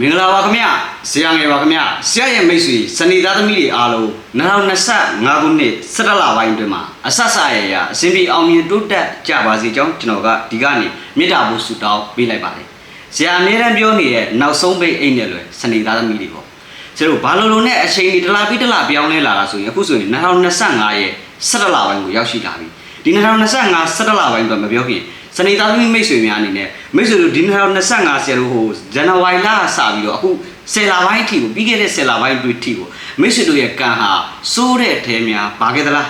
မင်္ဂလာပါခင်ဗျဆရာငယ်ပါခင်ဗျဆရာရဲ့မိတ်ဆွေစနေသားသမီးတွေအားလုံး2025ခုနှစ်17လပိုင်းအတွင်းမှာအဆက်ဆက်ရရအစဉ်ပြေအောင်မြင်တိုးတက်ကြပါစေကြောင်းကျွန်တော်ကဒီကနေ့မေတ္တာပို့ဆုတောင်းပေးလိုက်ပါတယ်ဆရာအမြဲတမ်းပြောနေတဲ့နောက်ဆုံးပိတ်အိတ်နဲ့လွယ်စနေသားသမီးတွေပေါ့ကျတို့ဘာလို့လို့နဲ့အချိန်ဒီတစ်လားပြီးတစ်လားပြောင်းလဲလာတာဆိုရင်အခုဆိုရင်2025ရဲ့17လပိုင်းကိုရောက်ရှိလာပြီဒီ2025 17လပိုင်းတော့မပြောခင် စနေသားသမီးမိတ်ဆွေများအနေနဲ့မိတ်ဆွေတို့ဒီ2025ဆရာတို့ဟိုဇန်နဝါရီလစပြီးတော့အခု10လပိုင်းအထိကိုပြီးခဲ့တဲ့10လပိုင်းတွေအထိကိုမိတ်ဆွေတို့ရဲ့ကံဟာစိုးတဲ့အထဲများပါခဲ့သလား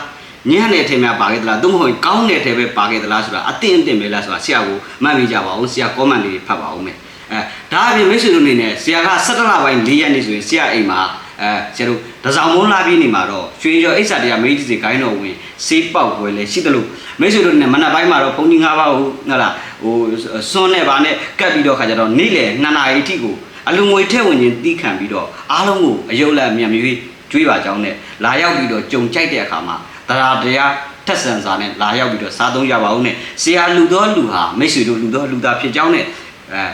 ညံ့တဲ့အထဲများပါခဲ့သလားသို့မဟုတ်ကောင်းတဲ့အထဲပဲပါခဲ့သလားဆိုတာအတင်းအတင်းပဲလားဆိုတာဆရာကိုမှတ်မိကြပါအောင်ဆရာ comment လေးဖတ်ပါအောင်မယ်အဲဒါအပြင်မိတ်ဆွေတို့အနေနဲ့ဆရာက17လပိုင်း4ရက်နေ့ဆိုရင်ဆရာအိမ်မှာအဲဆရာတို့ တစောင်းမုန်းလာပြီးနေမှာတော့ရွှေကျော်အိတ်စာတရားမေးကြည့်စီဂိုင်းတော်ဝင်စေးပေါက်ပွဲလဲရှိတယ်လို့မိတ်ဆွေတို့နဲ့မနက်ပိုင်းမှာတော့ဘုံကြီး၅ပါးကိုဟုတ်လားဟိုစွန်းနဲ့ဗာနဲ့ကတ်ပြီးတော့ခါကြတော့နေ့လေ2နာရီအထိကိုအလူငွေထည့်ဝင်ခြင်းတီးခံပြီးတော့အားလုံးကိုအယုတ်လက်မြန်မြွေးကျွေးပါကြောင်းနဲ့လာရောက်ပြီးတော့ကြုံကြိုက်တဲ့အခါမှာတရားတရားထက်ဆန်စာနဲ့လာရောက်ပြီးတော့စားသုံးကြပါဦးနဲ့ဆရာလူတော်လူဟာမိတ်ဆွေတို့လူတော်လူသားဖြစ်ကြောင်းနဲ့အဲ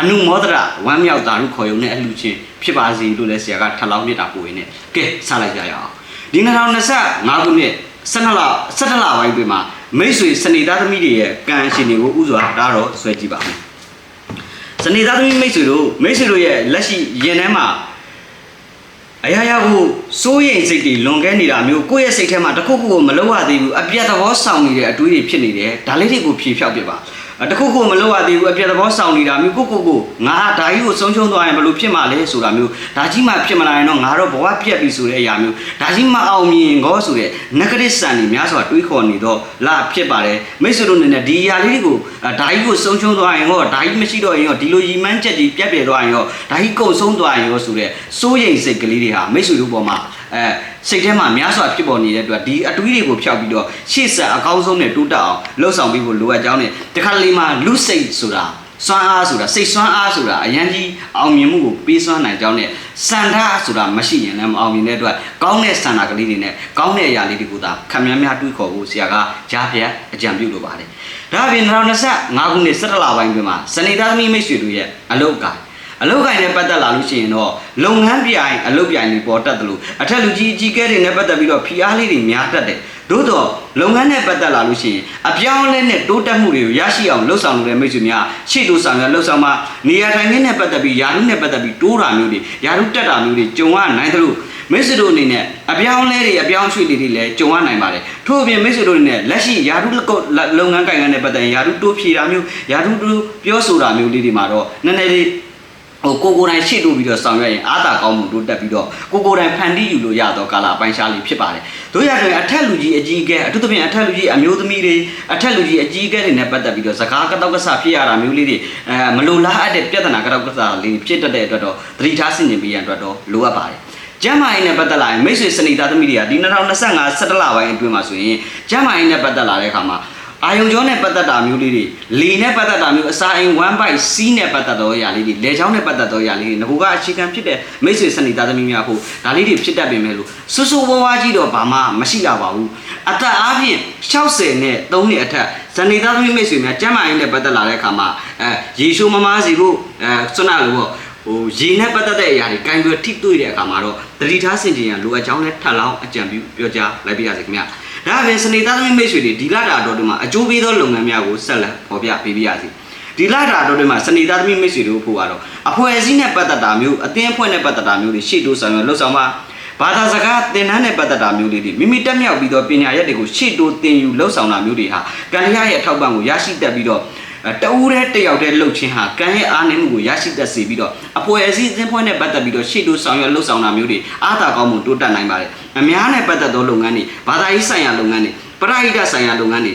အနုမောဒရဝမ်းမြောက်တာလို့ခေါ်ရုံနဲ့အလှချင်းဖြစ်ပါစေလို့လည်းဆရာကထပ်လောင်းမြတ်တာပို့ရင်းနဲ့ကဲစလိုက်ကြရအောင်ဒီ2025ခုနှစ်12လ17လပိုင်းတွင်မှာမိတ်ဆွေစနေသားသမီးတွေရဲ့ကံရှင်တွေကိုဥစွာဒါတော့ဆွဲကြည့်ပါမယ်စနေသားသမီးမိတ်ဆွေတို့မိတ်ဆွေတို့ရဲ့လက်ရှိရင်ထဲမှာအရာရာကိုစိုးရိမ်စိတ်တွေလွန်ကဲနေတာမျိုးကိုယ့်ရဲ့စိတ်ထဲမှာတခုခုကိုမလုပ်ရသေးဘူးအပြတ်သဘောဆောင်နေတဲ့အတွေးတွေဖြစ်နေတယ်ဒါလေးတွေကိုဖြေဖြောက်ပြပါ တခုခုမလုပ်ရသေးဘူးအပြတ်သဘောဆောင်နေတာမျိုးကိုကိုကိုငါဒါကြီးကိုဆုံးရှုံးသွားရင်ဘယ်လိုဖြစ်မှာလဲဆိုတာမျိုးဒါကြီးမှဖြစ်မလာရင်တော့ငါတော့ဘဝပြတ်ပြီဆိုတဲ့အရာမျိုးဒါကြီးမှအောင်မြင်ကောဆိုတဲ့ negative စံတွေများစွာတွေးခေါ်နေတော့လာဖြစ်ပါတယ်မိတ်ဆွေတို့အနေနဲ့ဒီအရာလေးတွေကိုဒါကြီးကိုဆုံးရှုံးသွားရင်ဟောဒါကြီးမရှိတော့ရင်ဟောဒီလိုရီမန်းချက်ကြီးပြတ်ပြဲသွားရင်ဟောဒါကြီးကုန်ဆုံးသွားရင်ဟောဆိုတဲ့စိုးရိမ်စိတ်ကလေးတွေဟာမိတ်ဆွေတို့ပေါ်မှာအဲစိတ်ထဲမှာများစွာဖြစ်ပေါ်နေတဲ့အတွက်ဒီအတွေးတွေကိုဖျောက်ပြီးတော့ရှေ့ဆက်အကောင်းဆုံးနဲ့တိုးတက်အောင်လှုပ်ဆောင်ပြီးဖို့လိုအပ်ကြောင်းနဲ့တခါလေးမှာလူစိတ်ဆိုတာစွမ်းအားဆိုတာစိတ်စွမ်းအားဆိုတာအရင်ကြီးအောင်မြင်မှုကိုပေးစွမ်းနိုင်ကြောင်းနဲ့စန္ဒဆိုတာမရှိရင်လည်းမအောင်မြင်တဲ့အတွက်ကောင်းတဲ့စန္ဒကလေးတွေနဲ့ကောင်းတဲ့အရာလေးတွေကိုသာခံများများတွေးခေါ်ဖို့ဆရာကကြားဖြတ်အကြံပြုလိုပါတယ်ဒါအပြင်2025ခုနှစ်17လပိုင်းတွင်မှာစနေသားသမီးမိတ်ဆွေတို့ရဲ့အလုတ်ကအလုတ်ကိုင်းနဲ့ပတ်သက်လာလို့ရှိရင်တော့လုပ်ငန်းပြိုင်အလုတ်ပြိုင်တွေပေါ်တက်တယ်လို့အထက်လူကြီးအကြီးကဲတွေနဲ့ပတ်သက်ပြီးတော့ဖီအားလေးတွေများတက်တယ် သို့တော့လုပ်ငန်းနဲ့ပတ်သက်လာလို့ရှိရင်အပြောင်းအလဲနဲ့တိုးတက်မှုတွေကိုရရှိအောင်လှုပ်ဆောင်နေတဲ့မိတ်ဆွေများရှေ့တိုးဆောင်ရလှုပ်ဆောင်မှနေရာထိုင်ခင်းနဲ့ပတ်သက်ပြီးယာရုနဲ့ပတ်သက်ပြီးတိုးတာမျိုးတွေယာရုတက်တာမျိုးတွေကြုံရနိုင်တယ်လို့မိတ်ဆွေတို့အနေနဲ့အပြောင်းလဲတွေအပြောင်းရွှေ့တွေတွေလည်းကြုံရနိုင်ပါတယ်ထို့အပြင်မိတ်ဆွေတို့အနေနဲ့လက်ရှိယာရုလုပ်ငန်းကိုင်ငန်းနဲ့ပတ်သက်ရင်ယာရုတိုးဖြေတာမျိုးယာရုတိုးပြောဆိုတာမျိုးလေးတွေမှာတော့နည်းနည်းလေး ဟိုကိုကိုတိုင်းရှေ့တိုးပြီးတော့ဆောင်ရွက်ရင်အားသာကောင်းမှုတိုးတက်ပြီးတော့ကိုကိုတိုင်းဖန်တီးယူလို့ရတော့ကာလာအပိုင်းရှားလေးဖြစ်ပါတယ်တို့ရဆိုရင်အထက်လူကြီးအကြီးအကဲအထူးသဖြင့်အထက်လူကြီးအမျိုးသမီးတွေအထက်လူကြီးအကြီးအကဲတွေနဲ့ပတ်သက်ပြီးတော့စကားကတော့ကဆဖြစ်ရတာမျိုးလေးတွေအဲမလိုလားအပ်တဲ့ပြဿနာကတော့ကဆလေးဖြစ်တတ်တဲ့အတွက်တော့သတိထားဆင်ခြင်ပေးရန်အတွက်တော့လိုအပ်ပါတယ်ကျမ်းမာရေးနဲ့ပတ်သက်လာရင်မိတ်ဆွေစနေသားသမီးတွေကဒီ2025 17လပိုင်းအတွင်းမှာဆိုရင်ကျမ်းမာရေးနဲ့ပတ်သက်လာတဲ့အခါမှာ အာယုံကြောနဲ့ပတ်သက်တာမျိုးလေးတွေလေနဲ့ပတ်သက်တာမျိုးအစာအိမ်1 byte C နဲ့ပတ်သက်သောအရာလေးတွေလေချောင်းနဲ့ပတ်သက်သောအရာလေးတွေငကူကအခြေခံဖြစ်တဲ့မိတ်ဆွေစနေသားသမီးများဖို့ဒါလေးတွေဖြစ်တတ်ပေမဲ့လို့ဆူဆူဝါးဝါးကြီးတော့ဘာမှမရှိတာပါဘူးအသက်အားဖြင့်60နဲ့3နှစ်အထက်စနေသားသမီးမိတ်ဆွေများကျမ်းမာရေးနဲ့ပတ်သက်လာတဲ့အခါမှာအဲရေရှိုးမမားစီဖို့အဲစွနလို့ပေါ့ဟိုရေနဲ့ပတ်သက်တဲ့အရာတွေကင်တွယ်ထိတွေ့တဲ့အခါမှာတော့တတိထားဆင်ခြင်ရန်လိုအပ်ကြောင်းနဲ့ထပ်လောင်းအကြံပြုပြောကြားလိုက်ပြရစေခင်ဗျာ ဒါအပြင်စနေသားသမီးမိတ်ဆွေတွေဒီလတာတော်တွေမှာအကျိုးပေးသောလုပ်ငန်းများကိုဆက်လက်ပေါ်ပြပေးပြရစီဒီလတာတော်တွေမှာစနေသားသမီးမိတ်ဆွေတို့ဖို့ကတော့အဖွဲ့အစည်းနဲ့ပတ်သက်တာမျိုးအသင်းအဖွဲ့နဲ့ပတ်သက်တာမျိုးတွေရှေ့တိုးဆောင်ရွက်လှုပ်ဆောင်ပါဘာသာစကားသင်တန်းနဲ့ပတ်သက်တာမျိုးလေးတွေမိမိတက်မြောက်ပြီးတော့ပညာရက်တွေကိုရှေ့တိုးသင်ယူလှုပ်ဆောင်တာမျိုးတွေဟာကံရရဲ့အထောက်ပံ့ကိုရရှိတတ်ပြီးတော့တဦးတဲ့တယောက်တည်းလှုပ်ခြင်းဟာကံရဲ့အားနည်းမှုကိုရရှိတတ်စေပြီးတော့အဖွဲ့အစည်းအသင်းဖွဲ့နဲ့ပတ်သက်ပြီးတော့ရှေ့တိုးဆောင်ရွက်လှုပ်ဆောင်တာမျိုးတွေအားသာကောင်းမှုတိုးတက်နိုင်ပါတယ် အများနဲ့ပတ်သက်သောလုပ်ငန်းတွေဘာသာရေးဆိုင်ရာလုပ်ငန်းတွေပရိဟိတဆိုင်ရာလုပ်ငန်းတွေ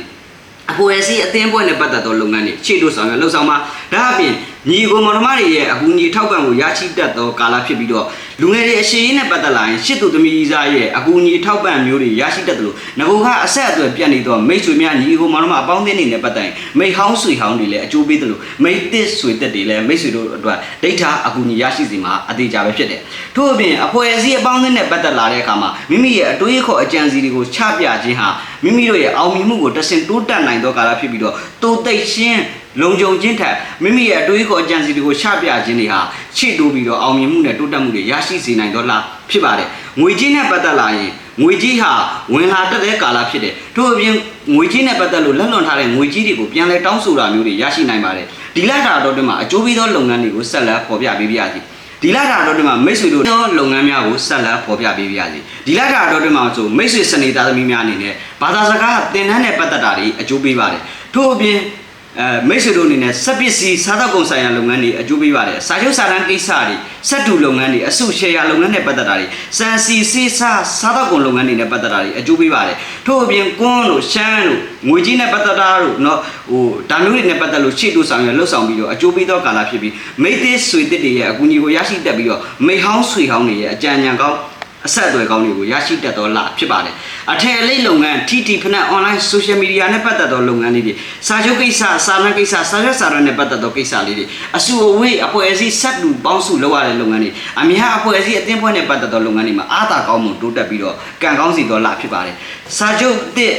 အဖွဲ့အစည်းအသင်းဖွဲ့နဲ့ပတ်သက်သောလုပ်ငန်းတွေရှေ့တိုးဆောင်ရွက်လှုပ်ဆောင်မှာဒါအပြင်ညီကိုမောင်နှမတွေရဲ့အကူအညီထောက်ပံ့ကိုရရှိတတ်သောကာလဖြစ်ပြီးတော့ လူငယ်တွေအရှိန်နဲ့ပတ်သက်လာရင်ရှစ်သူသမီးစားရဲ့အကူအညီထောက်ပံ့မျိုးတွေရရှိတတ်တယ်လို့ငကိုကအဆက်အသွယ်ပြတ်နေတော့မိတ်ဆွေများညီကိုမောင်နှမအပေါင်းအသင်းတွေနဲ့ပတ်သက်ရင်မိတ်ဟောင်းဆွေဟောင်းတွေလည်းအကျိုးပေးတယ်လို့မိတ်သစ်ဆွေသက်တွေလည်းမိတ်ဆွေတို့အတွက်ဒိဋ္ဌာအကူအညီရရှိစီမှာအသေးကြပဲဖြစ်တယ်ထို့အပြင်အဖွဲ့အစည်းအပေါင်းအသင်းနဲ့ပတ်သက်လာတဲ့အခါမှာမိမိရဲ့အတွေးအခေါ်အကြံစီတွေကိုချပြခြင်းဟာမိမိတို့ရဲ့အောင်မြင်မှုကိုတဆင့်တိုးတက်နိုင်သောကာလဖြစ်ပြီးတော့တိုးတိတ်ရှင်း လုံခြုံခြင်းထက်မိမိရဲ့အတွေးခေါ်အကြံစီတွေကိုချပြခြင်းတွေဟာချစ်တိုးပြီးတော့အောင်မြင်မှုနဲ့တိုးတက်မှုတွေရရှိစေနိုင်တော့လားဖြစ်ပါတယ်ငွေကြီးနဲ့ပတ်သက်လာရင်ငွေကြီးဟာဝင်လာတတ်တဲ့ကာလဖြစ်တယ်ထို့အပြင်ငွေကြီးနဲ့ပတ်သက်လို့လက်လွန်ထားတဲ့ငွေကြီးတွေကိုပြန်လဲတောင်းဆိုတာမျိုးတွေရရှိနိုင်ပါတယ်ဒီလတာတော့တွင်မှာအကျိုးပေးသောလုပ်ငန်းတွေကိုဆက်လက်ပေါ်ပြပေးပြရစီဒီလတာတော့တွင်မှာမိတ်ဆွေတို့သောလုပ်ငန်းများကိုဆက်လက်ပေါ်ပြပေးပြရစီဒီလတာတော့တွင်မှာဆိုမိတ်ဆွေစနေသားသမီးများအနေနဲ့ဘာသာစကားသင်တန်းနဲ့ပတ်သက်တာတွေအကျိုးပေးပါတယ်ထို့အပြင် အဲမိတ်ဆွေတို့အနေနဲ့စက်ပစ္စည်းစားသောက်ကုန်ဆိုင်ရာလုပ်ငန်းတွေအကျိုးပေးပါတယ်စာချုပ်စာတမ်းကိစ္စတွေစက်တူလုပ်ငန်းတွေအစုရှယ်ယာလုပ်ငန်းနဲ့ပတ်သက်တာတွေစံစီစေးစားစားသောက်ကုန်လုပ်ငန်းတွေနဲ့ပတ်သက်တာတွေအကျိုးပေးပါတယ်ထို့အပြင်ကွန်းတို့ရှမ်းတို့ငွေကြီးနဲ့ပတ်သက်တာတို့เนาะဟိုဒါမျိုးတွေနဲ့ပတ်သက်လို့ရှေ့တို့ဆောင်ရလှုပ်ဆောင်ပြီးတော့အကျိုးပေးသောကာလဖြစ်ပြီးမိတ်သေးဆွေတစ်တွေရဲ့အကူအညီကိုရရှိတတ်ပြီးတော့မိဟောင်းဆွေဟောင်းတွေရဲ့အကြံဉာဏ်ကောင်း အဆက်အသွယ်ကောင်းတွေကိုရရှိတတ်သောလဖြစ်ပါတယ်အထည်အလိပ်လုပ်ငန်း TT ဖနက် online social media နဲ့ပတ်သက်သောလုပ်ငန်းလေးတွေစာချုပ်ကိစ္စစာမန်ကိစ္စစာရွက်စာတမ်းနဲ့ပတ်သက်သောကိစ္စလေးတွေအစုအဝေးအဖွဲ့အစည်းဆက်လူပေါင်းစုလုပ်ရတဲ့လုပ်ငန်းတွေအများအဖွဲ့အစည်းအသင်းဖွဲ့နဲ့ပတ်သက်သောလုပ်ငန်းတွေမှာအားသာကောင်းမှုတိုးတက်ပြီးတော့ကံကောင်းစီသောလဖြစ်ပါတယ်စာချုပ်တစ်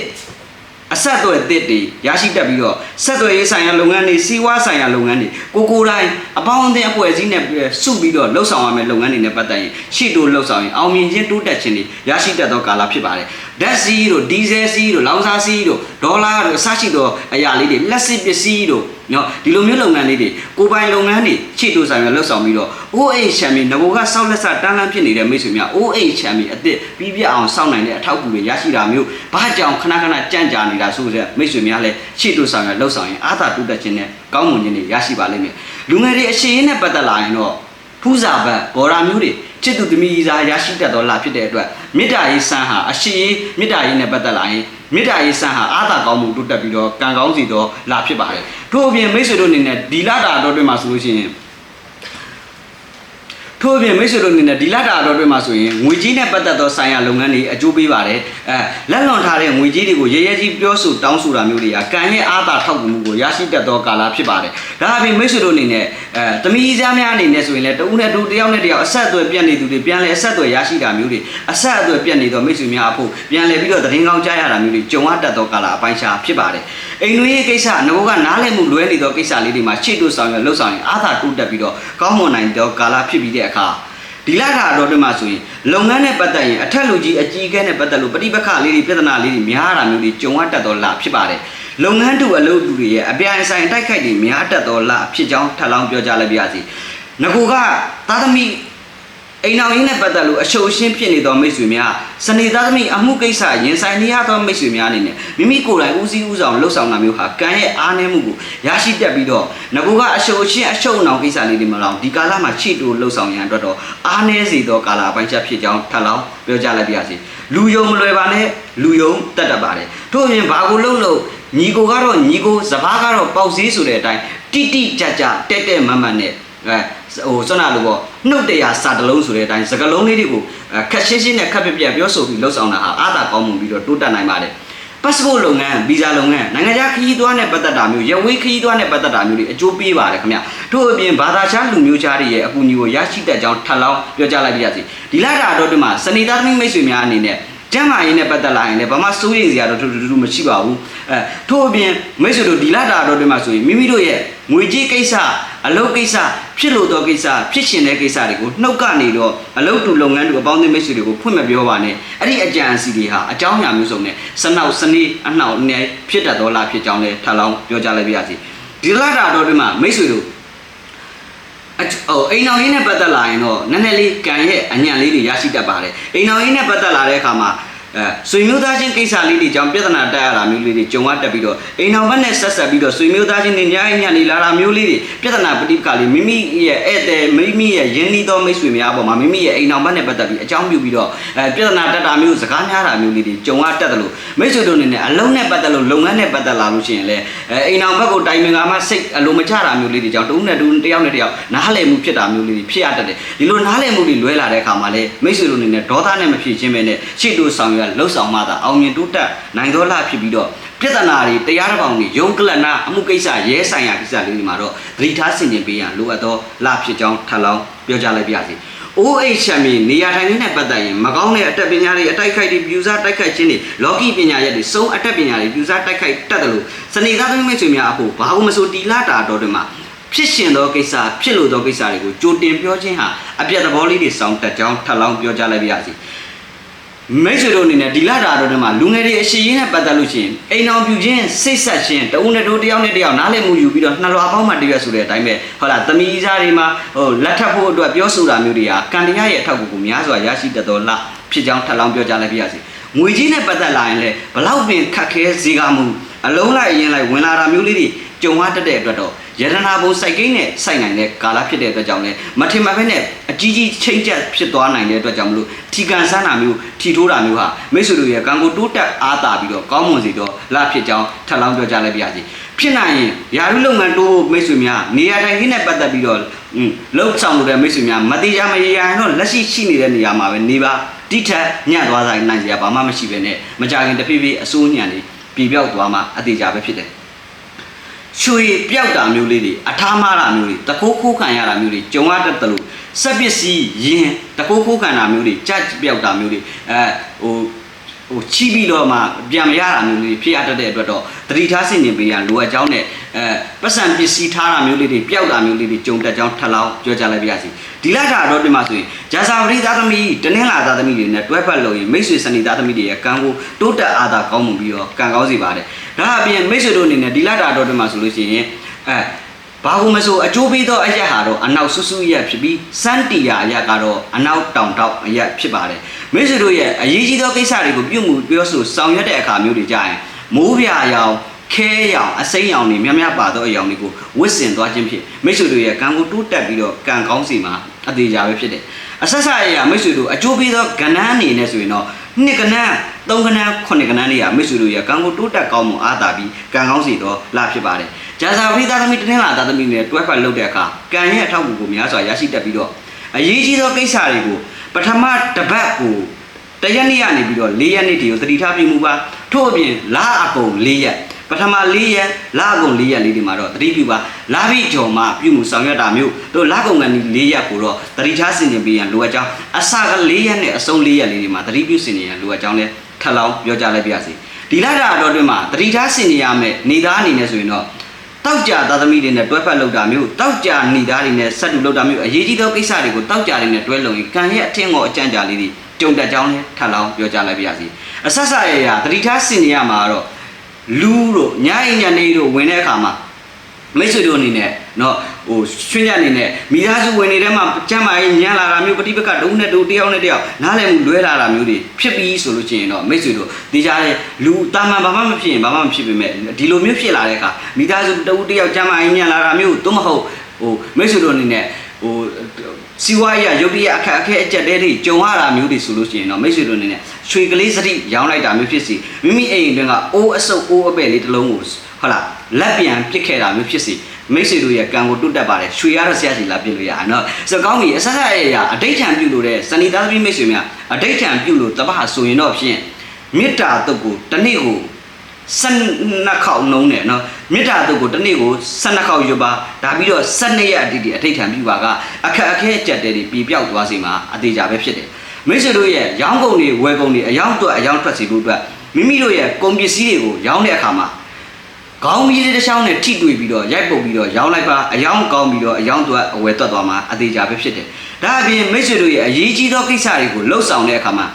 အဆက်အသွယ်အသစ်တွေရရှိတတ်ပြီးတော့ဆက်သွယ်ရေးဆိုင်ရာလုပ်ငန်းတွေစီးပွားဆိုင်ရာလုပ်ငန်းတွေကိုကိုယ်တိုင်းအပေါင်းအသင်းအဖွဲ့အစည်းနဲ့စုပြီးတော့လှုပ်ဆောင်ရမယ့်လုပ်ငန်းတွေနဲ့ပတ်သက်ရင်ရှေ့တိုးလှုပ်ဆောင်ရင်အောင်မြင်ခြင်းတိုးတက်ခြင်းတွေရရှိတတ်သောကာလဖြစ်ပါတယ်ဓာတ်စီးတို့ဒီဇယ်စီးတို့လောင်စာစီးတို့ဒေါ်လာတို့အစရှိသောအရာလေးတွေလက်စစ်ပစ္စည်းတို့ နော်ဒီလိုမျိုးလုပ်ငန်းလေးတွေကိုယ်ပိုင်လုပ်ငန်းတွေရှေ့တိုးဆိုင်ရလှုပ်ဆောင်ပြီးတော့ OH ချန်ပီငဘိုကစောက်လက်စတန်းလန်းဖြစ်နေတဲ့မိတ်ဆွေများ OH ချန်ပီအစ်စ်ပြီးပြအောင်စောင့်နိုင်တဲ့အထောက်အကူတွေရရှိတာမျိုးဘာကြောင့်ခဏခဏကြံ့ကြာနေတာဆိုတဲ့မိတ်ဆွေများလည်းရှေ့တိုးဆောင်ရလှုပ်ဆောင်ရင်အာသာတိုးတက်ခြင်းနဲ့ကောင်းမွန်ခြင်းတွေရရှိပါလိမ့်မယ်လူငယ်တွေအရှိန်နဲ့ပတ်သက်လာရင်တော့ဖူးစာဘတ်ဘော်ရာမျိုးတွေချစ်သူသမီးစာရရှိတတ်သောလာဖြစ်တဲ့အတွက်မေတ္တာရေးစံဟာအရှိန်မေတ္တာရေးနဲ့ပတ်သက်လာရင် မေတ္တာရေးစံဟာအာသာကောင်းမှုတိုးတက်ပြီးတော့ကံကောင်းစီတော့လာဖြစ်ပါတယ်ထို့အပြင်မိတ်ဆွေတို့အနေနဲ့ဒီလာတာတော့တွင်မှာဆိုလို့ရှိရင် ထို့အပြင်မိတ်ဆွေတို့အနေနဲ့ဒီလတာတော်တွေမှာဆိုရင်ငွေကြီးနဲ့ပတ်သက်သောဆိုင်ရာလုပ်ငန်းတွေအကျိုးပေးပါတယ်အဲလက်လွန်ထားတဲ့ငွေကြီးတွေကိုရဲရဲကြီးပြောဆိုတောင်းဆိုတာမျိုးတွေကကံရဲ့အားသာထောက်ကူမှုကိုရရှိတတ်သောကာလဖြစ်ပါတယ်ဒါအပြင်မိတ်ဆွေတို့အနေနဲ့အဲတမီးစားများအနေနဲ့ဆိုရင်လည်းတဦးနဲ့တူတယောက်နဲ့တယောက်အဆက်အသွယ်ပြတ်နေသူတွေပြန်လဲအဆက်အသွယ်ရရှိတာမျိုးတွေအဆက်အသွယ်ပြတ်နေသောမိတ်ဆွေများအဖို့ပြန်လဲပြီးတော့သတင်းကောင်းကြားရတာမျိုးတွေကြုံရတတ်သောကာလအပိုင်းခြားဖြစ်ပါတယ် အိမ်တွင်းရေးကိစ္စငဘကနားလည်မှုလွဲနေသောကိစ္စလေးတွေမှာရှေ့တို့ဆောင်ရလှုပ်ဆောင်ရင်အားသာတိုးတက်ပြီးတော့ကောင်းမွန်နိုင်သောကာလဖြစ်ပြီးတဲ့အခါဒီလာတာတော့ဒီမှာဆိုရင်လုပ်ငန်းနဲ့ပတ်သက်ရင်အထက်လူကြီးအကြီးအကဲနဲ့ပတ်သက်လို့ပဋိပက္ခလေးတွေပြဿနာလေးတွေများတာမျိုးတွေကြုံရတတ်တော့လာဖြစ်ပါတယ်လုပ်ငန်းတူအလုပ်တူတွေရဲ့အပြိုင်ဆိုင်တိုက်ခိုက်တွေများတတ်တော့လာဖြစ်ကြောင်းထပ်လောင်းပြောကြလိုက်ပါရစေငကူကသာသမီ အိမ်အောင်ရင်းနဲ့ပတ်သက်လို့အရှုပ်အရှင်းဖြစ်နေသောမိတ်ဆွေများစနေသားသမီးအမှုကိစ္စရင်ဆိုင်နေရသောမိတ်ဆွေများအနေနဲ့မိမိကိုယ်တိုင်ဦးစီးဦးဆောင်လှုပ်ဆောင်တာမျိုးဟာကံရဲ့အားနည်းမှုကိုရရှိတတ်ပြီးတော့ငကူကအရှုပ်အရှင်းအရှုပ်အနှောင်ကိစ္စလေးတွေမလောင်ဒီကာလမှာချီတူလှုပ်ဆောင်ရန်အတွက်တော့အားနည်းစေသောကာလအပိုင်းချက်ဖြစ်ကြောင်းထပ်လောင်းပြောကြလိုက်ပါရစေလူယုံမလွယ်ပါနဲ့လူယုံတတ်တတ်ပါတယ်ထို့အပြင်ဘာကိုလှုပ်လို့ညီကိုကတော့ညီကိုစပားကတော့ပေါက်စည်းဆိုတဲ့အတိုင်းတိတိကြကြတက်တက်မတ်မတ်နဲ့ အဲဟိုစွမ်းနာလို့ပေါ့နှုတ်တရားစာတလုံးဆိုတဲ့အတိုင်းစကလုံးလေးတွေကိုခက်ရှင်းရှင်းနဲ့ခက်ပြပြပြောဆိုပြီးလှုပ်ဆောင်တာဟာအားသာကောင်းမှုပြီးတော့တိုးတက်နိုင်ပါတယ် passport လုပ်ငန်းဗီဇာလုပ်ငန်းနိုင်ငံခြားခရီးသွားနဲ့ပတ်သက်တာမျိုးရဝေးခရီးသွားနဲ့ပတ်သက်တာမျိုးတွေအကျိုးပေးပါတယ်ခင်ဗျထို့အပြင်ဘာသာခြားလူမျိုးခြားတွေရဲ့အကူအညီကိုရရှိတတ်ကြောင်းထပ်လောင်းပြောကြားလိုက်ပါရစေဒီလတာတော့ဒီမှာစနေသားသမီးမိတ်ဆွေများအနေနဲ့ကျမ်းမာရေးနဲ့ပတ်သက်လာရင်လည်းဘာမှစိုးရိမ်စရာတော့တူတူမရှိပါဘူးအဲထို့အပြင်မိတ်ဆွေတို့ဒီလတာတော့ဒီမှာဆိုရင်မိမိတို့ရဲ့ငွေကြေးကိစ္စ အလုပ်ကိစ္စဖြစ်လို့တော့ကိစ္စဖြစ်ရှင်တဲ့ကိစ္စတွေကိုနှုတ်ကနေတော့အလုပ်တူလုပ်ငန်းတူအပေါင်းအသင်းမိတ်ဆွေတွေကိုဖွင့်မပြောပါနဲ့အဲ့ဒီအကြံအစီတွေဟာအကြောင်းအရာမျိုးစုံနဲ့စနောက်စနေအနှောက်အနှဲဖြစ်တတ်တော်လားဖြစ်ကြောင်းလဲထပ်လောင်းပြောကြလိုက်ပါရစေဒီလတာတော့ဒီမှာမိတ်ဆွေတို့အဟိုအိမ်တော်ရင်းနဲ့ပတ်သက်လာရင်တော့နည်းနည်းလေးကံရဲ့အညံ့လေးတွေရရှိတတ်ပါတယ်အိမ်တော်ရင်းနဲ့ပတ်သက်လာတဲ့အခါမှာ အဲဆွေမျိုးသားချင်းကိစ္စလေးတွေကြောင့်ပြဿနာတက်ရတာမျိုးလေးတွေကြုံရတက်ပြီးတော့အိမ်တော်ဘက်နဲ့ဆက်ဆက်ပြီးတော့ဆွေမျိုးသားချင်းနေညာညံ့နေလာတာမျိုးလေးတွေပြဿနာပဋိပက္ခလေးမိမိရဲ့ဧည့်သည်မိမိရဲ့ယဉ်နီးသောမိတ်ဆွေများပေါ်မှာမိမိရဲ့အိမ်တော်ဘက်နဲ့ပတ်သက်ပြီးအကြောင်းပြုပြီးတော့အဲပြဿနာတက်တာမျိုးစကားများတာမျိုးလေးတွေကြုံရတက်တယ်လို့မိတ်ဆွေတို့အနေနဲ့အလုံးနဲ့ပတ်သက်လို့လုပ်ငန်းနဲ့ပတ်သက်လာလို့ရှိရင်လည်းအဲအိမ်တော်ဘက်ကိုတိုင်ပင်ကမှစိတ်အလိုမချတာမျိုးလေးတွေကြောင့်တဦးနဲ့တဦးတယောက်နဲ့တယောက်နားလည်မှုဖြစ်တာမျိုးလေးတွေဖြစ်ရတတ်တယ်ဒီလိုနားလည်မှုတွေလွဲလာတဲ့အခါမှာလည်းမိတ်ဆွေတို့အနေနဲ့ဒေါသနဲ့မဖြစ်ချင်းပဲနဲ့ရှေ့တိုးဆောင်ရလှုပ်ဆောင်မှသာအောင်မြင်တိုးတက်နိုင်သောလဖြစ်ပြီးတော့ပြဿနာတွေတရားတစ်ပေါင်းတွေယုံကလနာအမှုကိစ္စရဲဆိုင်ရာကိစ္စလေးတွေမှာတော့သတိထားဆင်ခြင်ပေးရန်လိုအပ်သောလဖြစ်ကြောင်းထပ်လောင်းပြောကြားလိုက်ပါရစေ OH ချမ်းမြေနေရာထိုင်ခင်းနဲ့ပတ်သက်ရင်မကောင်းတဲ့အတတ်ပညာတွေအတိုက်ခိုက်တွေပြူစားတိုက်ခိုက်ခြင်းတွေလောကီပညာရက်တွေစုံအတတ်ပညာတွေပြူစားတိုက်ခိုက်တတ်တယ်လို့စနေသားသမီးမိတ်ဆွေများအဖို့ဘာလို့မဆိုတီလာတာတော်တွေမှာဖြစ်ရှင်သောကိစ္စဖြစ်လို့သောကိစ္စတွေကိုကြိုတင်ပြောခြင်းဟာအပြတ်သဘောလေးတွေစောင့်တက်ကြောင်းထပ်လောင်းပြောကြလိုက်ပါရစေ မိတ်ဆွေတို့အနေနဲ့ဒီလာတာတော်တွေမှာလူငယ်တွေအရှိရင်းနဲ့ပတ်သက်လို့ရှိရင်အိမ်အောင်ပြူခြင်းစိတ်ဆက်ခြင်းတဦးနဲ့တို့တယောက်နဲ့တယောက်နားလည်မှုယူပြီးတော့နှလွာပေါင်းမှတရွက်ဆိုတဲ့အတိုင်းပဲဟုတ်လားသမီးစားတွေမှာဟိုလက်ထပ်ဖို့အတွက်ပြောဆိုတာမျိုးတွေကကံတရားရဲ့အထောက်အကူကိုများစွာရရှိတတ်တော်လားဖြစ်ကြောင်းထပ်လောင်းပြောကြလိုက်ပါရစေငွေကြီးနဲ့ပတ်သက်လာရင်လည်းဘလောက်ပင်ခက်ခဲစည်းကားမှုအလုံးလိုက်ရင်လိုက်ဝင်လာတာမျိုးလေးတွေကြုံရတတ်တဲ့အတွက်တော့ ယတနာဘုံစိုက်ကိန်းနဲ့စိုက်နိုင်တဲ့ကာလဖြစ်တဲ့အတွက်ကြောင့်လည်းမထင်မှတ်ဘဲနဲ့အကြီးကြီးချိန်ကျက်ဖြစ်သွားနိုင်တဲ့အတွက်ကြောင့်မလို့ထီကန်ဆန်းတာမျိုးထီထိုးတာမျိုးဟာမိတ်ဆွေတို့ရဲ့ကံကိုတိုးတက်အားတာပြီးတော့ကောင်းမွန်စေတော့လာဖြစ်ကြောင်းထပ်လောင်းပြောကြလိုက်ပါရစေဖြစ်နိုင်ရင်ယာရုလုပ်ငန်းတိုးမိတ်ဆွေများနေရာတိုင်းခင်းနဲ့ပတ်သက်ပြီးတော့อืมလှုပ်ဆောင်လို့တဲ့မိတ်ဆွေများမတိကြမရရရင်တော့လက်ရှိရှိနေတဲ့နေရာမှာပဲနေပါတိထက်ညံ့သွားဆိုင်နိုင်စရာဘာမှမရှိပဲနဲ့မကြခင်တဖြည်းဖြည်းအစိုးညံနေပြပြောက်သွားမှအသေးကြပဲဖြစ်တယ် ရွှေပြောက်တာမျိုးလေးတွေအထားမားတာမျိုးတွေတကိုးခိုးခံရတာမျိုးတွေကြုံရတတ်တယ်လို့စက်ပစ္စည်းရင်တကိုးခိုးခံတာမျိုးတွေကြက်ပြောက်တာမျိုးတွေအဲဟိုဟိုချီးပြီးတော့မှပြန်မရတာမျိုးလေးဖြစ်ရတတ်တဲ့အတွက်တော့ တတိထားစင်နေပေးရလိုအပ်ကြောင်းနဲ့အဲပတ်စံပစ္စည်းထားတာမျိုးလေးတွေပျောက်တာမျိုးလေးတွေကြုံတတ်ကြောင်းထပ်လောင်းပြောကြလိုက်ပါရစေဒီလတာတော့ဒီမှာဆိုရင်ဂျာစာပရိသားသမီးတနင်္လာသားသမီးတွေနဲ့တွဲဖက်လို့ရင်မိတ်ဆွေစနေသားသမီးတွေရဲ့ကံကိုတိုးတက်အားသာကောင်းမှုပြီးတော့ကံကောင်းစေပါတယ်ဒါအပြင်မိတ်ဆွေတို့အနေနဲ့ဒီလတာတော့ဒီမှာဆိုလို့ရှိရင်အဲဘာလို့မဆိုအကျိုးပေးသောအရက်ဟာတော့အနောက်ဆူဆူရက်ဖြစ်ပြီးစန်းတီယာအရက်ကတော့အနောက်တောင်တောက်အရက်ဖြစ်ပါတယ်မိတ်ဆွေတို့ရဲ့အရေးကြီးသောကိစ္စတွေကိုပြုမှုပြောဆိုဆောင်ရွက်တဲ့အခါမျိုးတွေကြရင် မိုးပြာရောင်ခဲရောင်အစိမ်းရောင်တွေများများပါသောအရောင်တွေကိုဝစ်စင်သွားခြင်းဖြင့်မိတ်ဆွေတို့ရဲ့ကံကိုတိုးတက်ပြီးတော့ကံကောင်းစီမှာအသေးကြပဲဖြစ်တယ်အဆက်ဆက်ရမိတ်ဆွေတို့အကျိုးပေးသောကဏ္ဍအနေနဲ့ဆိုရင်တော့နှစ်ကဏ္ဍသုံးကဏ္ဍခုနှစ်ကဏ္ဍတွေကမိတ်ဆွေတို့ရဲ့ကံကိုတိုးတက်ကောင်းမှုအားသာပြီးကံကောင်းစီတော့လာဖြစ်ပါတယ်ဂျာစာပရိသတ်သမီးတင်းလာသားသမီးနဲ့တွဲဖက်လုပ်တဲ့အခါကံရဲ့အထောက်အကူကိုများစွာရရှိတတ်ပြီးတော့အရေးကြီးသောကိစ္စတွေကိုပထမတစ်ပတ်ကို တရက်နေ့ကနေပြီးတော့၄ရက်နေ့တည်းကိုတတိထားပြမှုပါထို့အပြင်လာအကုန်၄ရက်ပထမ၄ရက်လာအကုန်၄ရက်လေးဒီမှာတော့တတိပြုပါလာပြီးကြော်မှပြုမှုဆောင်ရွက်တာမျိုးတို့လာကုန်ကနေ၄ရက်ကိုတော့တတိထားဆင်ခြင်ပေးရန်လိုအပ်ကြောင်းအစက၄ရက်နဲ့အဆုံး၄ရက်လေးဒီမှာတတိပြုဆင်ခြင်ရန်လိုအပ်ကြောင်းလဲထပ်လောင်းပြောကြလိုက်ပါရစေဒီလာတာတော့တွင်မှာတတိထားဆင်ခြင်ရမယ်နေသားအနေနဲ့ဆိုရင်တော့တောက်ကြသားသမီးတွေနဲ့တွဲဖက်လုပ်တာမျိုးတောက်ကြဏီသားတွေနဲ့ဆက်တူလုပ်တာမျိုးအရေးကြီးသောကိစ္စတွေကိုတောက်ကြတွေနဲ့တွဲလုပ်ရင်ကံရဲ့အထင်ကိုအကြံကြာလေးတွေ ကြုံတက်ကြောင်းလဲထပ်လောင်းပြောကြားလိုက်ပါရစေအဆက်ဆက်ရရတတိထားစင်နေရမှာတော့လူတို့ညအိမ်ညနေတို့ဝင်တဲ့အခါမှာမိတ်ဆွေတို့အနေနဲ့နော်ဟိုရွှင်ညအနေနဲ့မိသားစုဝင်တွေထဲမှာကြမ်းမာရင်ညံလာတာမျိုးပฏิပက္ခဒုနဲ့ဒုတယောက်နဲ့တယောက်နားလည်မှုလွဲလာတာမျိုးတွေဖြစ်ပြီးဆိုလို့ရှိရင်တော့မိတ်ဆွေတို့ဒီကြားတဲ့လူတာမန်ဘာမှမဖြစ်ရင်ဘာမှမဖြစ်ပေမဲ့ဒီလိုမျိုးဖြစ်လာတဲ့အခါမိသားစုတဦးတယောက်ကြမ်းမာရင်ညံလာတာမျိုးသို့မဟုတ်ဟိုမိတ်ဆွေတို့အနေနဲ့ဟို စီဝါရရုပ်တရက်အခက်အခဲအကျက်တဲတွေကြုံရတာမျိုးတွေဆိုလို့ရှိရင်တော့မိတ်ဆွေတို့အနေနဲ့ရွှေကလေးစတိရောင်းလိုက်တာမျိုးဖြစ်စီမိမိအိမ်အတွင်းကအိုးအဆုပ်အိုးအပဲ့လေးတစ်လုံးကိုဟုတ်လားလက်ပြန်ပစ်ခဲ့တာမျိုးဖြစ်စီမိတ်ဆွေတို့ရဲ့ကံကိုတွတ်တက်ပါတယ်ရွှေရတော့ဆရာစီလာပြစ်လို့ရအောင်နော်ဆိုတော့ကောင်းပြီအဆက်ဆက်ရရအဋိဋ္ဌံပြုလို့တဲ့စဏိသားသမီးမိတ်ဆွေများအဋိဋ္ဌံပြုလို့တပ္ပဆိုရင်တော့ဖြင့်မေတ္တာတုတ်ကိုတစ်နေ့ကို12ခေါက်နှုံးတယ်နော် မေတ္တာတုတ်ကိုတစ်နေ့ကို12ခေါက်ရွတ်ပါဒါပြီးတော့12ရက်အတိတ်အဋိဋ္ဌံပြုပါကအခက်အခဲကြက်တဲ့တွေပြပြောက်သွားစေမှာအသေးကြပဲဖြစ်တယ်မိတ်ဆွေတို့ရဲ့ရောင်းကုန်တွေဝယ်ကုန်တွေအယောင်အတွက်အယောင်ထွက်စီဖို့အတွက်မိမိတို့ရဲ့ကုန်ပစ္စည်းတွေကိုရောင်းတဲ့အခါမှာခေါင်းကြီးတစ်ချောင်းနဲ့ထိတွေ့ပြီးတော့ရိုက်ပုတ်ပြီးတော့ရောင်းလိုက်ပါအယောင်ကောင်းပြီးတော့အယောင်အတွက်အဝယ်သွတ်သွားမှာအသေးကြပဲဖြစ်တယ်ဒါအပြင်မိတ်ဆွေတို့ရဲ့အရေးကြီးသောကိစ္စတွေကိုလှုပ်ဆောင်တဲ့အခါမှာ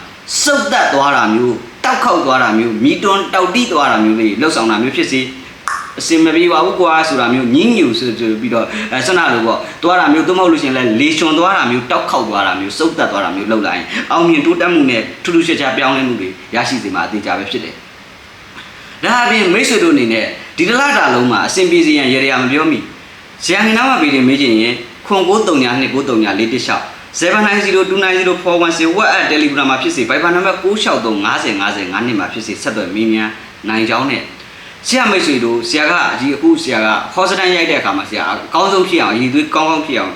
စုပ်သက်သွားတာမျိုးတောက်ခောက်သွားတာမျိုးမီတွန်းတောက်တိသွားတာမျိုးလေးလှုပ်ဆောင်တာမျိုးဖြစ်စီ အစင်မပြေပါဘူးကွာဆိုတာမျိုးညင်းညူဆိုပြီးတော့အဲဆွမ်းနာလို့ပေါ့သွားတာမျိုးသို့မဟုတ်လို့ရှိရင်လည်းလေချွန်သွားတာမျိုးတောက်ခောက်သွားတာမျိုးစုပ်သက်သွားတာမျိုးလှုပ်လာရင်အောင်မြင်တိုးတက်မှုနဲ့ထူးထူးခြားခြားပြောင်းလဲမှုတွေရရှိစေမှာအသေးကြပဲဖြစ်တယ်ဒါအပြင်မိတ်ဆွေတို့အနေနဲ့ဒီတလားတာလုံးမှာအစဉ်ပြေစီရန်ရေရမပြောမိဇယံငနာမပေတယ်မေးချင်ရင်ခွန်939 239 416 790290416 WhatsApp Telegram မှာဖြစ်စေ Viber နံပါတ်96355050နှစ်မှာဖြစ်စေဆက်သွယ်မေးမြန်းနိုင်ကြောင်းနဲ့ ဆရာမိတ်ဆွေတို့ဆရာကအကြီးအခုဆရာကခေါ်စတန်ရိုက်တဲ့အခါမှာဆရာအကောင်းဆုံးဖြစ်အောင်ရည်သွေးကောင်းကောင်းဖြစ်အောင်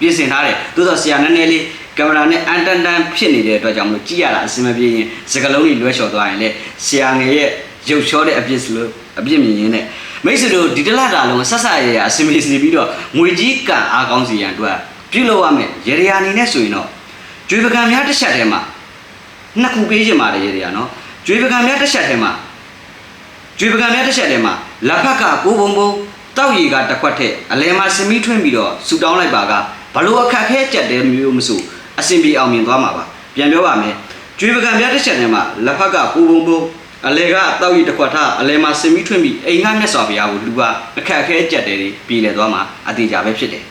ပြင်ဆင်ထားတယ်သို့သောဆရာနည်းနည်းလေးကင်မရာနဲ့အန်တန်တန်ဖြစ်နေတဲ့အတွက်ကြောင့်မလို့ကြည့်ရတာအဆင်မပြေရင်စကလုံးကြီးလွဲလျှော်သွားရင်လေဆရာငယ်ရဲ့ရုပ်ချောတဲ့အပြစ်စလို့အပြစ်မြင်ရင်းနဲ့မိတ်ဆွေတို့ဒီတလတာလုံးဆက်ဆက်ရရအဆင်ပြေစီပြီးတော့ငွေကြီးကံအားကောင်းစီရန်အတွက်ပြုလုပ်ရမယ်ရေရာအနေနဲ့ဆိုရင်တော့ကျွေးပကံများတစ်ချက်ထဲမှာနှစ်ခုပေးခြင်းပါတယ်ရေတွေကနော်ကျွေးပကံများတစ်ချက်ထဲမှာ ကျွေးပကံများတစ်ချက်ထဲမှာလက်ဖက်ကကိုဘုံဘုံတောက်ရီကတစ်ခွက်ထက်အလဲမှာစင်မီထွင်းပြီးတော့ဆူတောင်းလိုက်ပါကဘလို့အခက်ခဲကြက်တယ်မျိုးမဆိုအစင်ပြေအောင်မြင်သွားမှာပါပြန်ပြောပါမယ်ကျွေးပကံများတစ်ချက်ထဲမှာလက်ဖက်ကကိုဘုံဘုံအလဲကတောက်ရီတစ်ခွက်ထားအလဲမှာစင်မီထွင်းပြီးအိမ်ငှမြတ်စွာဘုရားကိုလူကအခက်ခဲကြက်တယ်တွေပြည်လဲသွားမှာအသေးကြပဲဖြစ်တယ်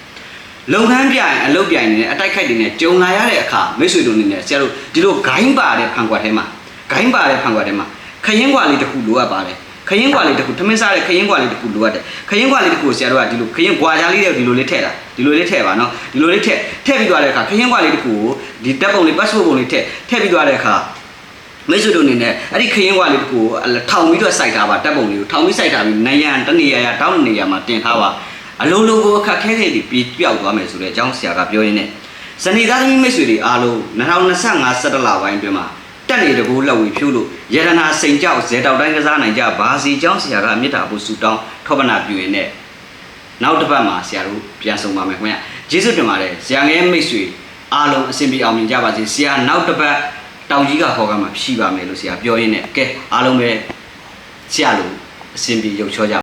လုပ်ငန်းပြိုင်အလုပ်ပြိုင်နေတဲ့အတိုက်ခိုက်တွေနဲ့ကြုံလာရတဲ့အခါမိတ်ဆွေတို့အနေနဲ့ဆရာတို့ဒီလိုဂိုင်းပါတဲ့ဖန်ကွက်ထဲမှာဂိုင်းပါတဲ့ဖန်ကွက်ထဲမှာခရင်ကွာလေးတစ်ခုလိုအပ်ပါတယ် ခရင်ကွာလေးတစ်ခုထမင်းစားတဲ့ခရင်ကွာလေးတစ်ခုလိုအပ်တယ်ခရင်ကွာလေးတစ်ခုကိုဆရာတို့ကဒီလိုခရင်ကွာကြားလေးတဲ့ဒီလိုလေးထည့်တာဒီလိုလေးထည့်ပါနော်ဒီလိုလေးထည့်ထည့်ပြီးသွားတဲ့အခါခရင်ကွာလေးတစ်ခုကိုဒီတက်ပုံလေး passport ပုံလေးထည့်ထည့်ပြီးသွားတဲ့အခါမိတ်ဆွေတို့အနေနဲ့အဲ့ဒီခရင်ကွာလေးတစ်ခုကိုထောင်ပြီးတော့စိုက်ထားပါတက်ပုံလေးကိုထောင်ပြီးစိုက်ထားပြီးနယံတနေရာရာတောင်းနေရာမှာတင်ထားပါအလုံးလုံးကိုအခက်ခဲတွေပြီးပြောက်သွားမယ်ဆိုတဲ့အကြောင်းဆရာကပြောရင်းနဲ့ဇနီးသားသမီးမိတ်ဆွေတွေအားလုံး2025စက်တလပိုင်းအတွင်းမှာ တက်နေတကူလက်ဝေဖြိုးလို့ယရနာစိန်ကြောက်ဇဲတောက်တိုင်းကစားနိုင်ကြဘာစီကျောင်းဆရာကမေတ္တာဖို့ဆူတောင်းထောပနာပြုရင်းနဲ့နောက်တစ်ပတ်မှာဆရာတို့ပြန်ဆောင်ပါမယ်ခင်ဗျကျေးဇူးတင်ပါတယ်ဆရာငယ်မိတ်ဆွေအားလုံးအဆင်ပြေအောင်မြင်ကြပါစေဆရာနောက်တစ်ပတ်တောင်ကြီးကခေါ်ကမှဖြီးပါမယ်လို့ဆရာပြောရင်းနဲ့ကဲအားလုံးပဲဆရာလိုအဆင်ပြေရုပ်ချောကြ